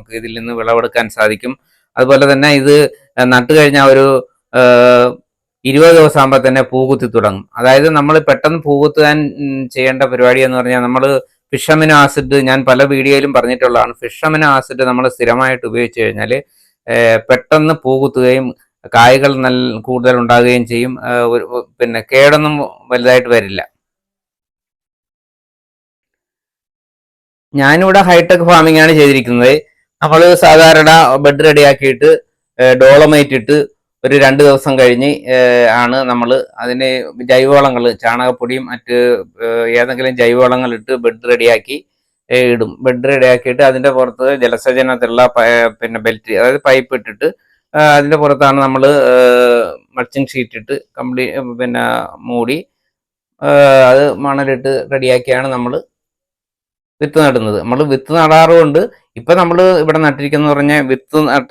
നമുക്ക് ഇതിൽ നിന്ന് വിളവെടുക്കാൻ സാധിക്കും. അതുപോലെ തന്നെ ഇത് നട്ടു കഴിഞ്ഞാൽ ഒരു ഇരുപത് ദിവസം ആകുമ്പോൾ തന്നെ പൂകുത്തി തുടങ്ങും. അതായത് നമ്മൾ പെട്ടെന്ന് പൂകുത്താൻ ചെയ്യേണ്ട പരിപാടി എന്ന് പറഞ്ഞാൽ നമ്മൾ ഫിഷമിനോ ആസിഡ് ഞാൻ പല വീഡിയോയിലും പറഞ്ഞിട്ടുള്ളതാണ്. ഫിഷമിനോ ആസിഡ് നമ്മൾ സ്ഥിരമായിട്ട് ഉപയോഗിച്ച് കഴിഞ്ഞാൽ പെട്ടെന്ന് പൂകുത്തുകയും കായ്കൾ നല്ല കൂടുതൽ ഉണ്ടാകുകയും ചെയ്യും. പിന്നെ കേടൊന്നും വലുതായിട്ട് വരില്ല. ഞാനിവിടെ ഹൈടെക് ഫാമിംഗ് ആണ് ചെയ്തിരിക്കുന്നത്. നമ്മൾ സാധാരണ ബെഡ് റെഡിയാക്കിയിട്ട് ഡോളമൈറ്റ് ഇട്ട് ഒരു രണ്ട് ദിവസം കഴിഞ്ഞ് ആണ് നമ്മൾ അതിന് ജൈവവളങ്ങൾ ചാണകപ്പൊടിയും മറ്റ് ഏതെങ്കിലും ജൈവവളങ്ങൾ ഇട്ട് ബെഡ് റെഡിയാക്കി ഇടും. ബെഡ് റെഡിയാക്കിയിട്ട് അതിന്റെ പുറത്ത് ജലസേചനത്തിലുള്ള പിന്നെ ബെൽറ്റ് അതായത് പൈപ്പ് ഇട്ടിട്ട് അതിന്റെ പുറത്താണ് നമ്മൾ മൾച്ചിങ് ഷീറ്റ് ഇട്ട് കംപ്ലീ പിന്നെ മൂടി അത് മണലിട്ട് റെഡിയാക്കിയാണ് നമ്മൾ വിത്ത് നടുന്നത്. നമ്മൾ വിത്ത് നടാറുമുണ്ട് ഇപ്പൊ നമ്മൾ ഇവിടെ നട്ടിരിക്കുന്ന പറഞ്ഞ വിത്ത് നട്ട